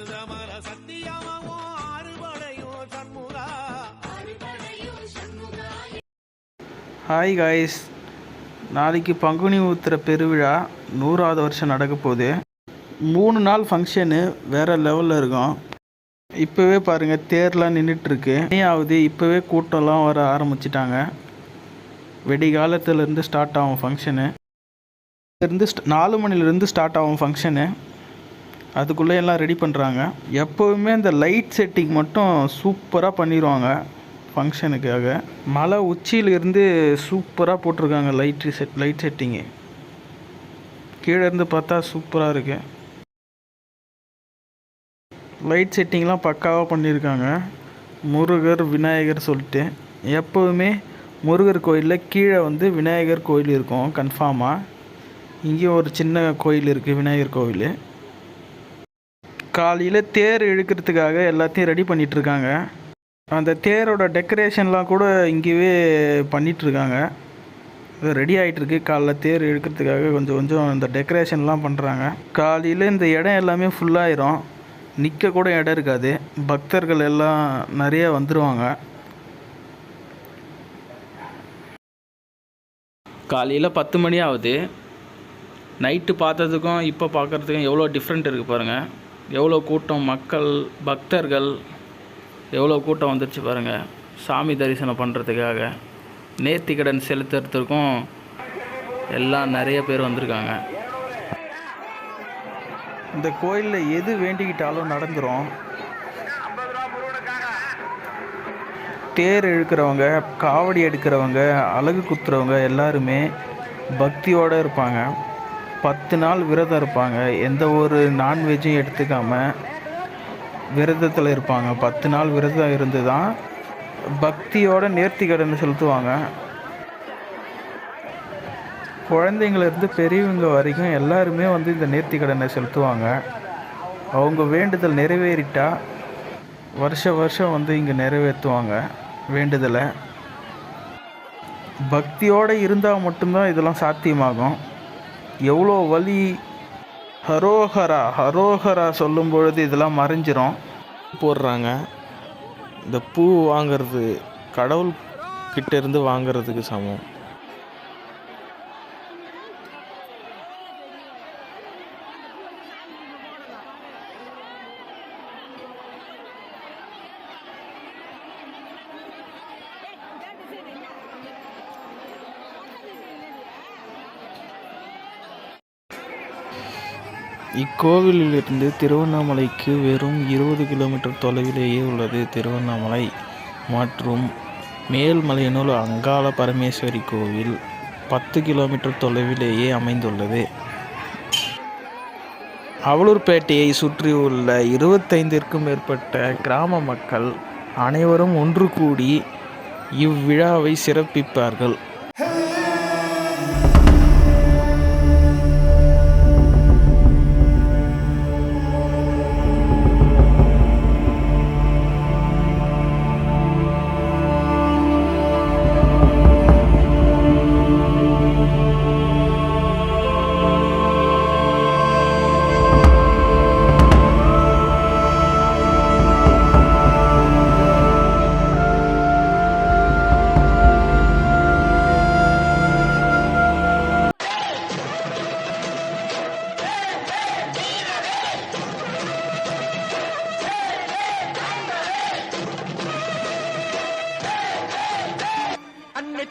மருதமர சத்தியமாவும் ஆறுபடையும் சண்முகா. Hi guys நாளைக்கு பங்குனி உத்திர பெருவிழா நூறாவது வருஷம் நடக்க போகுது. மூணு நாள் ஃபங்க்ஷனு வேறு லெவலில் இருக்கும். இப்போவே பாருங்கள் தேர்லாம் நின்றுட்டுருக்கு ஆகுது இப்போவே கூட்டம்லாம் வர ஆரம்பிச்சிட்டாங்க. வெடிகாலத்துலேருந்து ஸ்டார்ட் ஆகும் ஃபங்க்ஷனு இருந்து நாலு மணிலேருந்து ஸ்டார்ட் ஆகும் ஃபங்க்ஷனு அதுக்குள்ளே எல்லாம் ரெடி பண்ணுறாங்க எப்போவுமே இந்த லைட் செட்டிங் மட்டும் சூப்பராக பண்ணிடுவாங்க ஃபங்க்ஷனுக்காக மலை உச்சியிலிருந்து சூப்பராக போட்டிருக்காங்க லைட் செட் லைட் செட்டிங்கு கீழேருந்து பார்த்தா சூப்பராக இருக்குது லைட் செட்டிங்லாம் பக்காவாக பண்ணியிருக்காங்க முருகர் விநாயகர் சொல்லிட்டு. எப்போவுமே முருகர் கோயிலில் கீழே வந்து விநாயகர் கோயில் இருக்கும் கன்ஃபார்மாக இங்கேயும் ஒரு சின்ன கோயில் இருக்குது விநாயகர் கோவில் காலையில் தேர் இழுக்கிறதுக்காக எல்லாத்தையும் ரெடி பண்ணிகிட்ருக்காங்க அந்த தேரோட டெக்கரேஷன்லாம் கூட இங்கேயே பண்ணிகிட்ருக்காங்க ரெடி ஆகிட்டுருக்கு காலைல தேர் இழுக்கிறதுக்காக கொஞ்சம் கொஞ்சம் இந்த டெக்கரேஷன்லாம் பண்ணுறாங்க காலையில் இந்த இடம் எல்லாமே ஃபுல்லாயிரும் நிற்க கூட இடம் இருக்காது. பக்தர்கள் எல்லாம் நிறைய வந்துடுவாங்க காலையில் பத்து மணி ஆகுது. நைட்டு பார்த்ததுக்கும் இப்போ பார்க்குறதுக்கும் எவ்வளோ டிஃப்ரெண்ட் இருக்குது பாருங்கள் எவ்வளோ கூட்டம் மக்கள் பக்தர்கள் எவ்வளோ கூட்டம் வந்துருச்சு பாருங்கள் சாமி தரிசனம் பண்ணுறதுக்காக நேர்த்திக்கடன் செலுத்துறதுக்கும் எல்லாம் நிறைய பேர் வந்திருக்காங்க. இந்த கோயிலில் எது வேண்டிக்கிட்டாலும் நடந்துரும். தேர் இழுக்கிறவங்க காவடி எடுக்கிறவங்க அழகு குத்துறவங்க எல்லாருமே பக்தியோடு இருப்பாங்க. பத்து நாள் விரதம் இருப்பாங்க. எந்த ஒரு நான்வெஜ்ஜும் எடுத்துக்காமல் விரதத்தில் இருப்பாங்க. பத்து நாள் விரதம் இருந்து தான் பக்தியோட நேர்த்தி கடன் செலுத்துவாங்க குழந்தைங்கள்லேருந்து பெரியவங்க வரைக்கும் எல்லாருமே வந்து இந்த நேர்த்தி கடனை செலுத்துவாங்க. அவங்க வேண்டுதல் நிறைவேறிட்டா வருஷ வருஷம் வந்து இங்கே நிறைவேற்றுவாங்க வேண்டுதலை. பக்தியோடு இருந்தால் மட்டும்தான் இதெல்லாம் சாத்தியமாகும். எவ்வளோ வலி? ஹரோஹரா ஹரோஹரா சொல்லும் பொழுது இதெல்லாம் மறைஞ்சிரும். போடுறாங்க. இந்த பூ வாங்கிறது கடவுள் கிட்டேருந்து வாங்கிறதுக்கு வாங்குறதுக்கு சமம். இக்கோவிலிலிருந்து திருவண்ணாமலைக்கு வெறும் இருபது கிலோமீட்டர் தொலைவிலேயே உள்ளது திருவண்ணாமலை மற்றும் மேல்மலையனூர் அங்காள பரமேஸ்வரி கோவில் பத்து கிலோமீட்டர் தொலைவிலேயே அமைந்துள்ளது. அவலூர்பேட்டையை சுற்றியுள்ள இருபத்தைந்திற்கும் மேற்பட்ட கிராம மக்கள் அனைவரும் ஒன்று கூடி இவ்விழாவை சிறப்பிப்பார்கள்.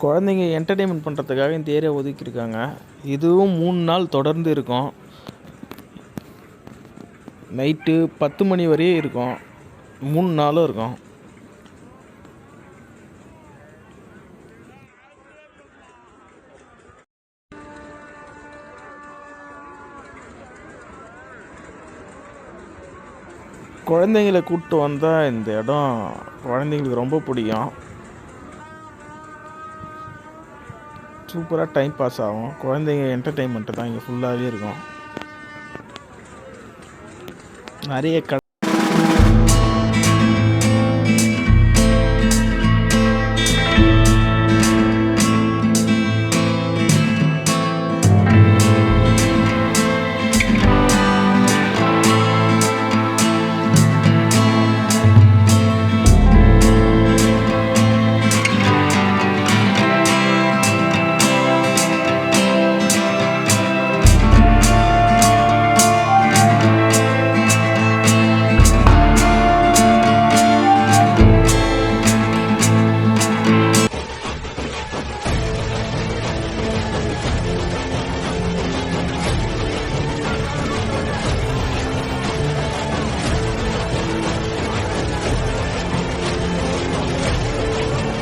குழந்தைங்க என்டர்டெயின்மெண்ட் பண்ணுறதுக்காக இந்த ஏரியா ஒதுக்கியிருக்காங்க. இதுவும் மூணு நாள் தொடர்ந்து இருக்கும். நைட்டு பத்து மணி வரையும் இருக்கும். மூணு நாளும் இருக்கும். குழந்தைங்களை கூப்பிட்டு வந்தால் இந்த இடம் குழந்தைங்களுக்கு ரொம்ப பிடிக்கும். சூப்பராக டைம் பாஸ் ஆகும். குழந்தைங்க என்டர்டெயின்மெண்ட்டு தான் இங்கே ஃபுல்லாகவே இருக்கும். நிறைய க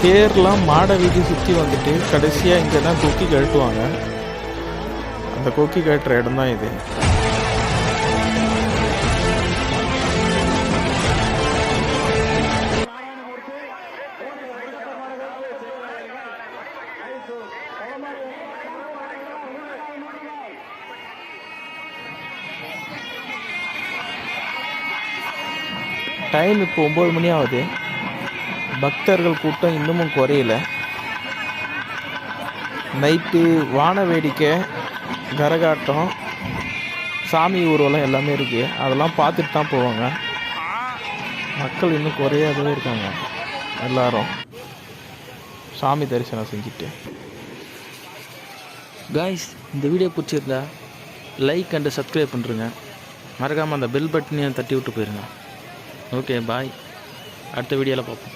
தேர்லாம் மாட வீதி சுற்றி வந்துட்டு கடைசியாக இங்கே தான் கொக்கி கழட்டுவாங்க. அந்த கொக்கி கழட்டுற இடம் தான் இது. டைம் இப்போ ஒம்பது மணி ஆகுது. பக்தர்கள் கூட்டம் இன்னமும் குறையல. நைட்டு வான வேடிக்கை கரகாட்டம் சாமி ஊர்வலம் எல்லாமே இருக்குது அதெல்லாம் பார்த்துட்டு தான் போவாங்க. மக்கள் இன்னும் குறையாதவே இருக்காங்க. எல்லாரும் சாமி தரிசனம் செஞ்சுட்டு. காய்ஸ் இந்த வீடியோ பிடிச்சிருந்தா லைக் அண்டு சப்ஸ்கிரைப் பண்ணுறேங்க மறக்காமல் அந்த பெல் பட்டனையும் தட்டி விட்டு போயிருங்க. ஓகே பாய் அடுத்த வீடியோவில் பார்ப்போம்.